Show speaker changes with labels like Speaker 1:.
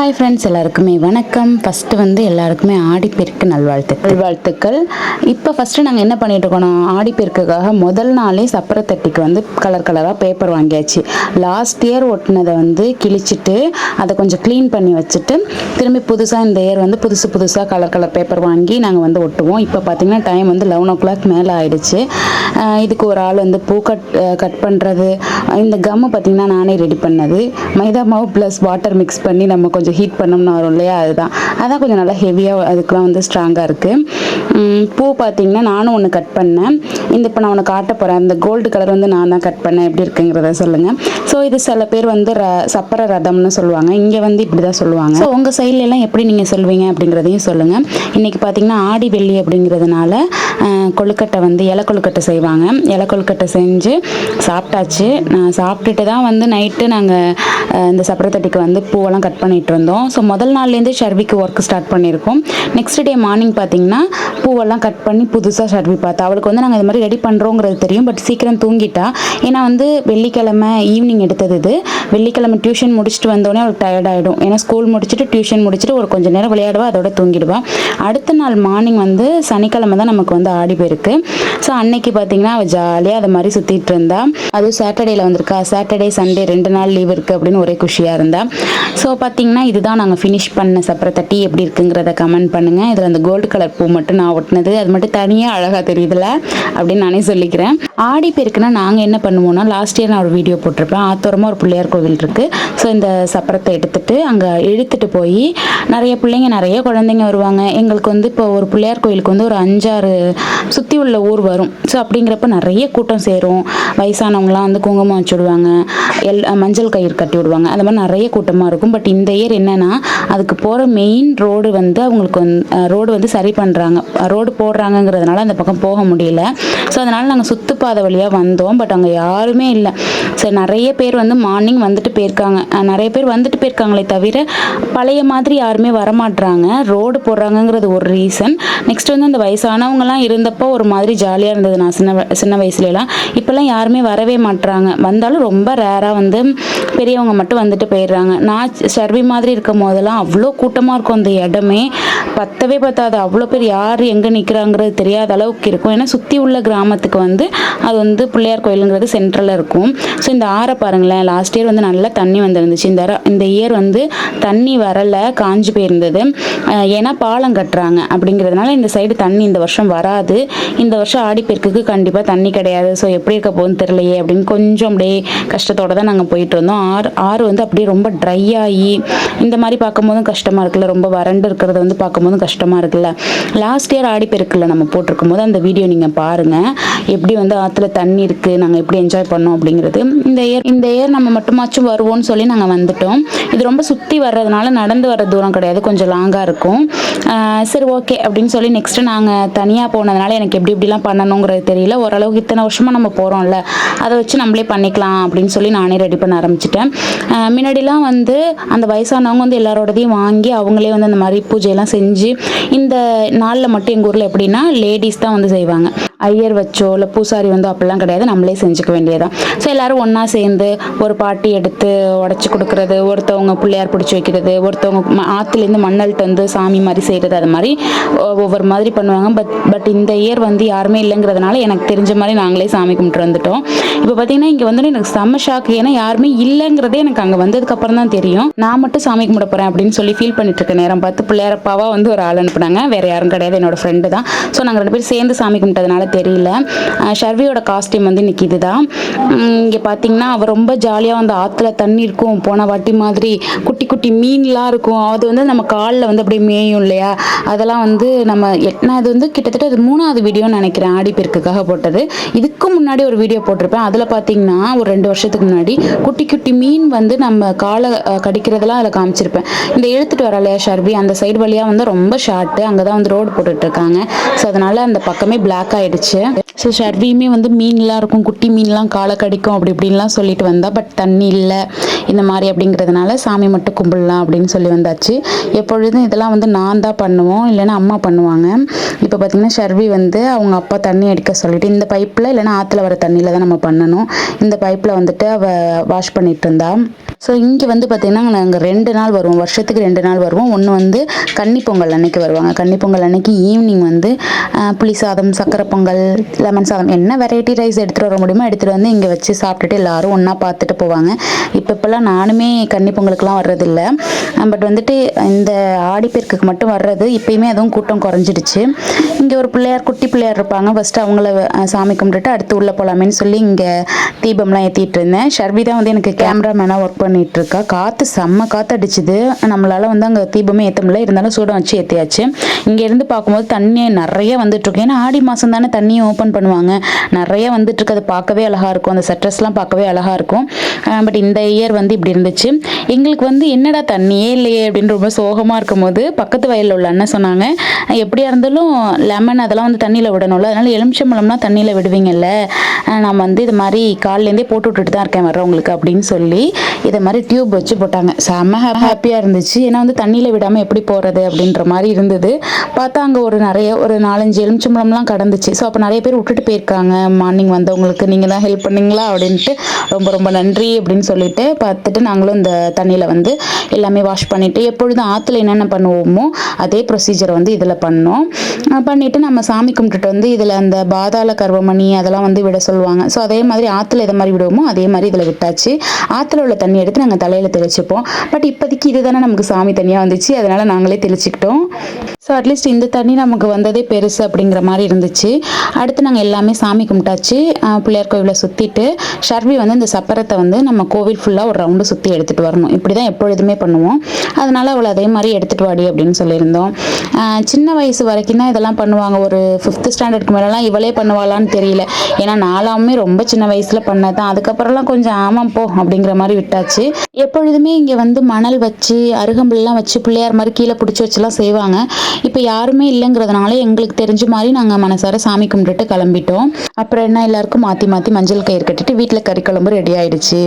Speaker 1: Hi friends எல்லாருக்குமே வணக்கம். First வந்து எல்லாருக்குமே ஆடிப்பெருக்கு நல்வாழ்த்து. நல்வாழ்த்துக்கள். இப்போ ஃபஸ்ட்டு நாங்கள் என்ன பண்ணிட்டு ஆடிப்பெருக்குக்காக முதல் நாளே சப்பரத்தட்டிக்கு வந்து கலர் கலராக பேப்பர் வாங்கியாச்சு. லாஸ்ட் இயர் ஒட்டினதை வந்து கிழிச்சிட்டு அதை கொஞ்சம் க்ளீன் பண்ணி வச்சுட்டு திரும்பி புதுசாக இந்த இயர் வந்து புதுசு புதுசாக கலர் கலர் பேப்பர் வாங்கி நாங்கள் வந்து ஒட்டுவோம். இப்போ பார்த்திங்கன்னா டைம் வந்து லெவன் ஓ கிளாக் மேலே ஆயிடுச்சு. இதுக்கு ஒரு ஆள் வந்து பூ கட் கட் பண்ணுறது இந்த கம்மு பார்த்திங்கன்னா நானே ரெடி பண்ணது. மைதா மாவு ப்ளஸ் வாட்டர் மிக்ஸ் பண்ணி நம்ம கொஞ்சம் ஹீட் பண்ணோம்னு வரும் இல்லையா? அதுதான். அதான் கொஞ்சம் நல்லா ஹெவியாக அதுக்கெலாம் வந்து ஸ்ட்ராங்காக இருக்குது பூ பார்த்தீங்கன்னா நானும் ஒன்று கட் பண்ணேன். இந்த இப்போ நான் உனக்கு காட்ட போகிறேன் அந்த கோல்டு கலர் வந்து நான் தான் கட் பண்ணேன். எப்படி இருக்குங்கிறத சொல்லுங்கள் ஸோ இது சில பேர் வந்து ர சப்பர ரதம்னு சொல்லுவாங்க. இங்கே வந்து இப்படி தான் சொல்லுவாங்க ஸோ உங்கள் சைட்லலாம் எப்படி நீங்கள் சொல்வீங்க அப்படிங்கிறதையும் சொல்லுங்கள் இன்றைக்கி பார்த்தீங்கன்னா ஆடி வெள்ளி அப்படிங்கிறதுனால கொழுக்கட்டை வந்து இலை கொழுக்கட்டை செய்வாங்க. இலை கொழுக்கட்டை செஞ்சு சாப்பிட்டாச்சு. நான் சாப்பிட்டுட்டு தான் வந்து நைட்டு நாங்கள் இந்த சப்பரத்தட்டிக்கு வந்து பூவெல்லாம் கட் பண்ணிட்டு இருந்தோம் ஸோ முதல் நாள்லேருந்தே ஷர்விக்கு ஒர்க் ஸ்டார்ட் பண்ணியிருக்கோம். நெக்ஸ்ட் டே மார்னிங் பார்த்தீங்கன்னா பூவெல்லாம் கட் பண்ணி புதுசாக ஷர்வி பார்த்தா. அவளுக்கு வந்து நாங்கள் இது மாதிரி ரெடி பண்ணுறோங்கிறது தெரியும். பட் சீக்கிரம் தூங்கிட்டா. ஏன்னா வந்து வெள்ளிக்கிழமை ஈவினிங் எடுத்தது இது. வெள்ளிக்கிழமை டியூஷன் முடிச்சுட்டு வந்தோடனே அவளுக்கு டயர்ட் ஆகிடும் ஏன்னா ஸ்கூல் முடிச்சுட்டு டியூஷன் முடிச்சுட்டு ஒரு கொஞ்சம் நேரம் விளையாடுவா அதோட தூங்கிடுவா. அடுத்த நாள் மார்னிங் வந்து சனிக்கிழமை தான் நமக்கு வந்து ஆடி போயிருக்கு. ஸோ அன்னைக்கு பார்த்தீங்கன்னா அவள் ஜாலியாக அதை மாதிரி சுற்றிட்டு இருந்தா. அதுவும் சாட்டர்டேல வந்திருக்கா. சாட்டர்டே சண்டே ரெண்டு நாள் லீவ் இருக்குது அப்படின்னு ஒரே குஷியாக இருந்தா. ஸோ பார்த்தீங்கன்னா இதுதான் நாங்கள் ஃபினிஷ் பண்ண சப்பரை தட்டி எப்படி இருக்குங்கிறத கமெண்ட் பண்ணுங்கள் இதில் அந்த கோல்டு கலர் பூ மட்டும் நான் ஒட்டினது. அது மட்டும் தனியாக அழகாக தெரியுதுல அப்படின்னு நானே சொல்லிக்கிறேன். ஆடி பெருக்குனா நாங்கள் என்ன பண்ணுவோம்னா லாஸ்ட் இயர் நான் ஒரு வீடியோ போட்டிருப்பேன். ஆத்தோரமாக ஒரு பிள்ளையார் கோவில் இருக்குது ஸோ இந்த சப்பரத்தை எடுத்துட்டு அங்கே இழுத்துட்டு போய் நிறைய பிள்ளைங்க நிறைய குழந்தைங்க வருவாங்க. எங்களுக்கு வந்து இப்போ ஒரு பிள்ளையார் கோயிலுக்கு வந்து ஒரு அஞ்சாறு சுற்றி உள்ள ஊர் வரும். ஸோ அப்படிங்கிறப்ப நிறைய கூட்டம் சேரும். வயசானவங்களாம் வந்து குங்குமம் வச்சு விடுவாங்க. எல் மஞ்சள் கயிறு கட்டி விடுவாங்க. அந்த மாதிரி நிறைய கூட்டமாக இருக்கும். பட் இந்த இயர் என்னென்னா அதுக்கு போகிற மெயின் ரோடு வந்து அவங்களுக்கு வந்து ரோடு வந்து சரி பண்ணுறாங்க ரோடு போடுறாங்கங்கிறதுனால அந்த பக்கம் போக முடியல. ஸோ அதனால் நாங்கள் பாதை வழியாக வந்தோம் பட் அங்கே யாருமே இல்லை. சரி நிறைய பேர் வந்து மார்னிங் வந்துட்டு போயிருக்காங்க. நிறைய பேர் வந்துட்டு போயிருக்காங்களே தவிர பழைய மாதிரி யாருமே வரமாட்றாங்க. ரோடு போடுறாங்கங்கிறது ஒரு ரீசன் நெக்ஸ்ட் வந்து அந்த வயசானவங்கலாம் இருந்தப்போ ஒரு மாதிரி ஜாலியாக இருந்தது நான் சின்ன வ- சின்ன வயசுலலாம். இப்போல்லாம் யாருமே வரவே மாட்றாங்க. வந்தாலும் ரொம்ப ரேராக வந்து பெரியவங்க மட்டும் வந்துட்டு போயிடுறாங்க. நான் சர்வி மாதிரி இருக்கும் போதெல்லாம் அவ்வளோ கூட்டமாக இருக்கும் அந்த இடமே. பத்தவே பத்தாது. அவ்வளோ பேர் யார் எங்கே நிற்கிறாங்கிறது தெரியாத அளவுக்கு இருக்கும். ஏன்னா சுற்றி உள்ள கிராமத்துக்கு வந்து அது வந்து பிள்ளையார் கோயிலுங்கிறது சென்ட்ரலில் இருக்கும். ஸோ இந்த ஆறை பாருங்களேன். லாஸ்ட் இயர் வந்து நல்லா தண்ணி வந்துருந்துச்சு. இந்த இந்த இயர் வந்து தண்ணி வரலை காஞ்சு போயிருந்தது. ஏன்னா பாலம் கட்டுறாங்க அப்படிங்கிறதுனால இந்த சைடு தண்ணி இந்த வருஷம் வராது. இந்த வருஷம் ஆடிப்பெருக்குக்கு கண்டிப்பாக தண்ணி கிடையாது. ஸோ எப்படி இருக்க போகுதுன்னு தெரியலையே அப்படின்னு கொஞ்சம் அப்படியே கஷ்டத்தோடு தான் நாங்கள் போயிட்டு இருந்தோம். ஆறு ஆறு வந்து அப்படியே ரொம்ப ட்ரை ஆகி இந்த மாதிரி பார்க்கும்போதும் கஷ்டமாக இருக்குல்ல? ரொம்ப வறண்டு இருக்கிறத வந்து பார்க்கும்போதும் கஷ்டமாக இருக்குல்ல? லாஸ்ட் இயர் ஆடிப்பெருக்கில் நம்ம போட்டிருக்கும் போது அந்த வீடியோ நீங்கள் பாருங்கள் எப்படி வந்து ஆற்றுல தண்ணி இருக்குது நாங்கள் எப்படி என்ஜாய் பண்ணோம் அப்படிங்கிறது. இந்த இயர் இந்த இயர் நம்ம மட்டுமாச்சும் வருவோம்னு சொல்லி நாங்கள் வந்துட்டோம். இது ரொம்ப சுற்றி வர்றதுனால நடந்து வர தூரம் கிடையாது கொஞ்சம் லாங்காக இருக்கும். சரி ஓகே அப்படின்னு சொல்லி நெக்ஸ்ட்டு நாங்கள் தனியாக போனதுனால எனக்கு எப்படி எப்படிலாம் பண்ணணுங்கிறது தெரியல. ஓரளவுக்கு இத்தனை வருஷமாக நம்ம போகிறோம்ல அதை வச்சு நம்மளே பண்ணிக்கலாம் அப்படின்னு சொல்லி நானே ரெடி பண்ண ஆரம்பிச்சிட்டேன். முன்னாடிலாம் வந்து அந்த வயசானவங்க வந்து எல்லாரோடதையும் வாங்கி அவங்களே வந்து அந்த மாதிரி பூஜையெல்லாம் செஞ்சு இந்த நாளில் மட்டும் எங்கள் ஊரில் எப்படின்னா லேடிஸ் தான் வந்து செய்வாங்க. ஐயர் வச்சோ இல்லை பூசாரி வந்தோ அப்படிலாம் கிடையாது. நம்மளே செஞ்சுக்க வேண்டியதான் ஸோ எல்லாரும் ஒன்றா சேர்ந்து ஒரு பாட்டி எடுத்து உடச்சி கொடுக்கறது ஒருத்தவங்க பிள்ளையார் பிடிச்சி வைக்கிறது ஒருத்தவங்க ஆற்றுலேருந்து மண்ணல்ட்டு வந்து சாமி மாதிரி செய்கிறது அது மாதிரி ஒ- ஒவ்வொரு மாதிரி பண்ணுவாங்க. பட் பட் இந்த இயர் வந்து யாருமே இல்லைங்கிறதுனால எனக்கு தெரிஞ்ச மாதிரி நாங்களே சாமி கும்பிட்டு வந்துட்டோம். இப்போ பார்த்தீங்கன்னா இங்கே வந்து எனக்கு செம்ம ஷாக் ஏன்னா யாருமே இல்லைங்கிறதே எனக்கு அங்கே வந்ததுக்கப்புறம் தான் தெரியும். நான் மட்டும் சாமி கும்பிட போகிறேன் அப்படின்னு சொல்லி ஃபீல் பண்ணிட்டு இருக்க நேரம் பார்த்து பிள்ளையாரப்பாவா வந்து ஒரு ஆள் அனுப்புனாங்க. வேறு யாரும் கிடையாது. என்னோட ஃப்ரெண்டு தான். ஸோ நாங்கள் ரெண்டு பேரும் சேர்ந்து சாமி கும்பிட்டதுனால தெரியல. ஷர்வியோட காஸ்டியூம் வந்து இன்னைக்கு இதுதான் இங்கே பார்த்தீங்கன்னா அவள் ரொம்ப ஜாலியாக வந்து ஆற்றுல தண்ணி இருக்கும். போன வாட்டி மாதிரி குட்டி குட்டி மீன்லாம் இருக்கும். அது வந்து நம்ம காலில் வந்து அப்படியே மேயும் இல்லையா? அதெல்லாம் வந்து நம்ம நான் இது வந்து கிட்டத்தட்ட அது மூணாவது வீடியோன்னு நினைக்கிறேன். ஆடிப்பெருக்குக்காக போட்டது. இதுக்கு முன்னாடி ஒரு வீடியோ போட்டிருப்பேன். அதில் பார்த்தீங்கன்னா ஒரு ரெண்டு வருஷத்துக்கு முன்னாடி குட்டி குட்டி மீன் வந்து நம்ம காலை கடிக்கிறதெல்லாம் அதில் காமிச்சிருப்பேன். இந்த இழுத்துட்டு வர இல்லையா ஷர்வி? அந்த சைடு வழியாக வந்து ரொம்ப ஷார்ட்டு அங்கே தான் வந்து ரோடு போட்டுட்ருக்காங்க ஸோ அதனால் அந்த பக்கமே பிளாக் ஆயிடுச்சு ஸோ ஷர்வியுமே வந்து மீன்லாம் இருக்கும் குட்டி மீன்லாம் காலை கடிக்கும் அப்படி இப்படின்லாம் சொல்லிட்டு வந்தா பட் தண்ணி இல்லை இந்த மாதிரி அப்படிங்கிறதுனால சாமி மட்டும் கும்பிடலாம் அப்படின்னு சொல்லி வந்தாச்சு. எப்பொழுதும் இதெல்லாம் வந்து நான் தான் பண்ணுவோம் இல்லைன்னா அம்மா பண்ணுவாங்க. இப்போ பார்த்தீங்கன்னா ஷர்வி வந்து அவங்க அப்பா தண்ணி அடிக்க சொல்லிட்டு இந்த பைப்பில் இல்லைன்னா ஆற்றுல வர தண்ணியில் தான் நம்ம பண்ணணும். இந்த பைப்பில் வந்துட்டு அவள் வாஷ் பண்ணிட்டு இருந்தா. ஸோ இங்கே வந்து பார்த்திங்கன்னா நாங்கள் ரெண்டு நாள் வருவோம். வருஷத்துக்கு ரெண்டு நாள் வருவோம். ஒன்று வந்து கன்னி பொங்கல் அன்னைக்கு வருவாங்க. கன்னி பொங்கல் அன்னைக்கு ஈவினிங் வந்து புளி சாதம் சக்கரை பொங்கல் லெமன் சாதம் என்ன வெரைட்டி ரைஸ் எடுத்துகிட்டு வர முடியுமோ எடுத்துகிட்டு வந்து இங்கே வச்சு சாப்பிட்டுட்டு எல்லாரும் ஒன்றா பார்த்துட்டு போவாங்க. இப்போ இப்போல்லாம் நானுமே கன்னி பொங்கலுக்குலாம் வர்றதில்ல. பட் வந்துட்டு இந்த ஆடிப்பெருக்குக்கு மட்டும் வர்றது இப்போயுமே அதுவும் கூட்டம் குறைஞ்சிடுச்சு. இங்கே ஒரு பிள்ளையார் குட்டி பிள்ளையார் இருப்பாங்க. ஃபஸ்ட்டு அவங்கள சாமி கும்பிட்டுட்டு அடுத்து உள்ளே போகலாமேன்னு சொல்லி இங்கே தீபம்லாம் ஏற்றிட்டு இருந்தேன். ஷர்வி தான் வந்து எனக்கு கேமராமேனாக ஒர்க் பண்ணிட்டு இருக்கா காற்று செம்ம காற்று அடிச்சுது நம்மளால வந்து அங்கே தீபமே ஏற்ற முடியல. இருந்தாலும் சூடம் வச்சு ஏற்றியாச்சு இங்கேருந்து பார்க்கும்போது தண்ணி நிறைய வந்துட்டு இருக்கு ஏன்னா ஆடி மாதம் தானே தண்ணியை ஓப்பன் பண்ணுவாங்க. நிறைய வந்துட்டு இருக்கு அது பார்க்கவே அழகாக இருக்கும். அந்த சட்டர்ஸ்லாம் பார்க்கவே அழகாக இருக்கும். பட் இந்த இயர் வந்து இப்படி இருந்துச்சு. எங்களுக்கு வந்து என்னடா தண்ணியே இல்லையே அப்படின்னு ரொம்ப சோகமாக இருக்கும்போது பக்கத்து வயலில் உள்ள அண்ணன் சொன்னாங்க எப்படியா இருந்தாலும் லெமன் அதெல்லாம் வந்து தண்ணியில் விடணும்ல. அதனால எலுமிச்சம்பழம்னா தண்ணியில் விடுவீங்கல்ல. நான் வந்து இது மாதிரி காலிலேருந்தே போட்டு விட்டுட்டு தான் இருக்கேன் வர்றவங்களுக்கு அப்படின்னு சொல்லி இதை மாதிரி டியூப் வச்சு போட்டாங்க. செம்ம ஹாப்பியாக இருந்துச்சு. ஏன்னா வந்து தண்ணியில் விடாமல் எப்படி போகிறது அப்படின்ற மாதிரி இருந்தது. பார்த்தா அங்கே ஒரு நிறைய ஒரு நாலஞ்சு எலுமிச்சம்பழம்லாம் கடந்துச்சு. ஸோ அப்போ நிறைய பேர் விட்டுட்டு போயிருக்காங்க. மார்னிங் வந்தவங்களுக்கு நீங்கள் தான் ஹெல்ப் பண்ணீங்களா அப்படின்ட்டு ரொம்ப ரொம்ப நன்றி அப்படின்னு சொல்லிட்டு பார்த்துட்டு நாங்களும் இந்த தண்ணியில் வந்து எல்லாமே வாஷ் பண்ணிவிட்டு எப்பொழுதும் ஆற்றுல என்னென்ன பண்ணுவோமோ அதே ப்ரொசீஜர் வந்து இதில் பண்ணோம். பண்ணிவிட்டு நம்ம சாமி கும்பிட்டுட்டு வந்து இதில் அந்த பாதாள கர்வமணி அதெல்லாம் வந்து விட சொல்லுவாங்க. ஸோ அதே மாதிரி ஆற்றுல எதை மாதிரி விடுவோமோ அதே மாதிரி இதில் விட்டாச்சு. ஆற்றுல உள்ள தண்ணி எடுத்து நாங்கள் தலையில் தெளிச்சுப்போம். பட் இப்போதைக்கு இதுதானே நமக்கு சாமி தனியாக வந்துச்சு. அதனால் நாங்களே தெளிச்சுக்கிட்டோம். ஸோ அட்லீஸ்ட் இந்த தண்ணி நமக்கு வந்ததே பெருசு அப்படிங்கிற மாதிரி இருந்துச்சு. அடுத்து நாங்கள் எல்லாமே சாமி கும்பிட்டாச்சு. பிள்ளையார் கோவிலை சுற்றிட்டு ஷர்வி வந்து இந்த சப்பரத்தை வந்து நம்ம கோவில் ஃபுல்லாக ஒரு ரவுண்டு சுற்றி எடுத்துகிட்டு வரணும். இப்படி தான் எப்பொழுதுமே பண்ணுவோம். அதனால் அவளை அதே மாதிரி எடுத்துகிட்டு வாடி அப்படின்னு சொல்லியிருந்தோம். சின்ன வயசு வரைக்கும் தான் இதெல்லாம் பண்ணுவாங்க. ஒரு ஃபிஃப்த் ஸ்டாண்டர்டுக்கு மேலெலாம் இவளே பண்ணுவாளான்னு தெரியல. ஏன்னா நாலாமே ரொம்ப சின்ன வயசில் பண்ணதான். அதுக்கப்புறம்லாம் கொஞ்சம் ஆமாம் போ அப்படிங்கிற மாதிரி விட்டாச்சு. எப்பொழுதுமே இங்கே வந்து மணல் வச்சு அருகம்புல்லாம் வச்சு பிள்ளையார் மாதிரி கீழே பிடிச்சி வச்சுலாம் செய்வாங்க. இப்போ யாருமே இல்லைங்கிறதுனால எங்களுக்கு தெரிஞ்ச மாதிரி நாங்கள் மனசார சாமி கும்பிட்டுட்டு கிளம்பிட்டோம். அப்புறம் என்ன எல்லாருக்கும் மாற்றி மாற்றி மஞ்சள் கயிறு கட்டிட்டு வீட்டில் கறிக்குழம்பு ரெடி ஆயிடுச்சு.